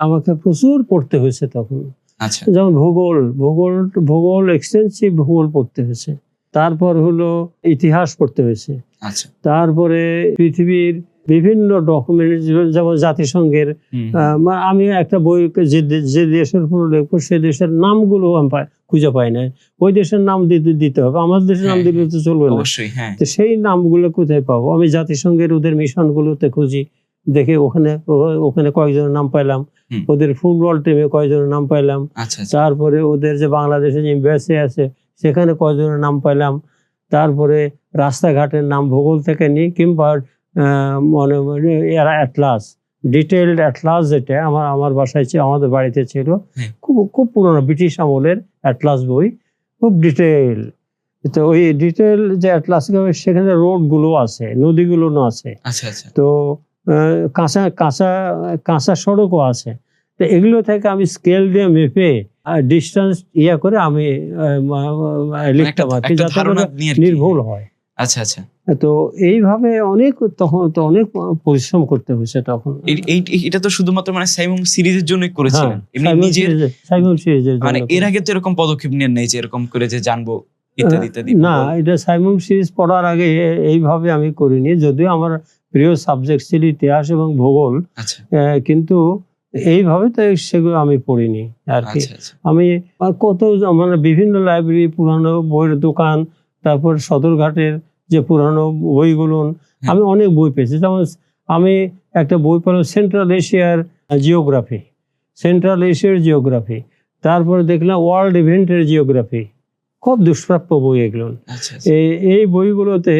আমাকে প্রচুর পড়তে হয়েছে তখন। আচ্ছা। যেমন ভূগোল ভূগোল ভূগোল এক্সটেন্সিভ ভূগোল পড়তে হয়েছে। তারপর হলো ইতিহাস পড়তে হয়েছে। আচ্ছা। তারপরে পৃথিবীর বিভিন্ন ডকুমেন্ট যেমন জাতিসংঘের আমি একটা বই যে যে দেশের উপর লিখব সে দেশের নামগুলো আমি খুঁজে পাই না ওই দেশের নাম দিতে দিতে হবে আমার দেশের নাম হ্যাঁ, দিলে তো চলবে না। হ্যাঁ। তো সেই নামগুলো কোথায় পাবো? আমি জাতিসংঘের ওদের মিশনগুলোতে খুঁজি। দেখে ওখানে ওখানে কয়েকজনের নাম পাইলাম। ওদের ফুটবল টিমে কয়েকজনের নাম পাইলাম। আচ্ছা আচ্ছা। তারপরে ওদের যে বাংলাদেশে যে এম্বাসি আছে সেখানে কয়েকজনের নাম পাইলাম। তারপরে রাস্তাঘাটের নাম ভূগোল থেকে নিই কিংবা মনে এরা অ্যাটলাস ডিটেলড অ্যাটলাস যেটা আমার আমার বাসায় ছিল আমাদের বাড়িতে ছিল। খুব খুব পুরনো ব্রিটিশ আমলের অ্যাটলাস বই খুব ডিটেল তো ওই ডিটেল যে অ্যাটলাস সেখানে রোডগুলো আছে নদীগুলো আছে। আচ্ছা আচ্ছা। তো কাঁচা কাঁচা কাঁচা সড়কও আছে। তো এগুলো থেকে আমি স্কেল দিয়ে মেপে ডিস্টেন্স ইয়া করে আমি আহ, মা- মা- লিখতাম। আর কি একটা যাতে নিয়ে। নির্ভুল হয়। আচ্ছা আচ্ছা। তো এইভাবে অনেক তখন তো অনেক পরিশ্রম করতে হয়েছে তখন। এটা তো শুধুমাত্র মানে সাইমুম সিরিজের জন্যই করেছিলেন। হ্যাঁ, এমনি নিজের সিরিজের- সাইমন সিরিজের মানে জন্য এর আগে তো এরকম পদক্ষেপ নেন নাই যে এরকম করে যে জানব ইত্যাদি ইত্যাদি। না এটা সাইমুম সিরিজ পড়ার আগে এইভাবে আমি করিনি। যদিও আমার প্রিয় সাবজেক্ট ছিল ইতিহাস এবং ভূগোল আচ্ছা। কিন্তু এইভাবে তো সেগুলো আমি পড়িনি আর কি। আচ্ছা আচ্ছা। আমি কত মানে বিভিন্ন লাইব্রেরি পুরানো বইয়ের দোকান তারপর সদরঘাটের যে পুরানো বইগুলো আমি অনেক বই পেয়েছি। যেমন আমি একটা বই পেলাম সেন্ট্রাল এশিয়ার জিওগ্রাফি সেন্ট্রাল এশিয়ার জিওগ্রাফি তারপরে দেখলাম ওয়ার্ল্ড ইভেন্টের জিওগ্রাফি খুব দুষ্প্রাপ্য বই এগুলো। এই বইগুলোতে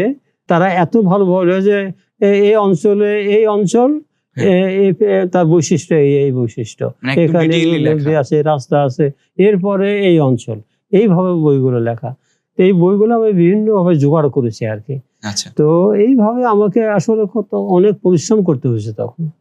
তারা এত ভালো বলে যে এই অঞ্চলে এই অঞ্চল এ- তার বৈশিষ্ট্য এই এই বৈশিষ্ট্য। মানে এখানে নদী আছে রাস্তা আছে এরপরে এই অঞ্চল। এইভাবে বইগুলো লেখা। এই বইগুলো আমি বিভিন্নভাবে জোগাড় করেছি আর কি। আচ্ছা। তো এইভাবে আমাকে আসলে কত অনেক পরিশ্রম করতে হয়েছে তখন।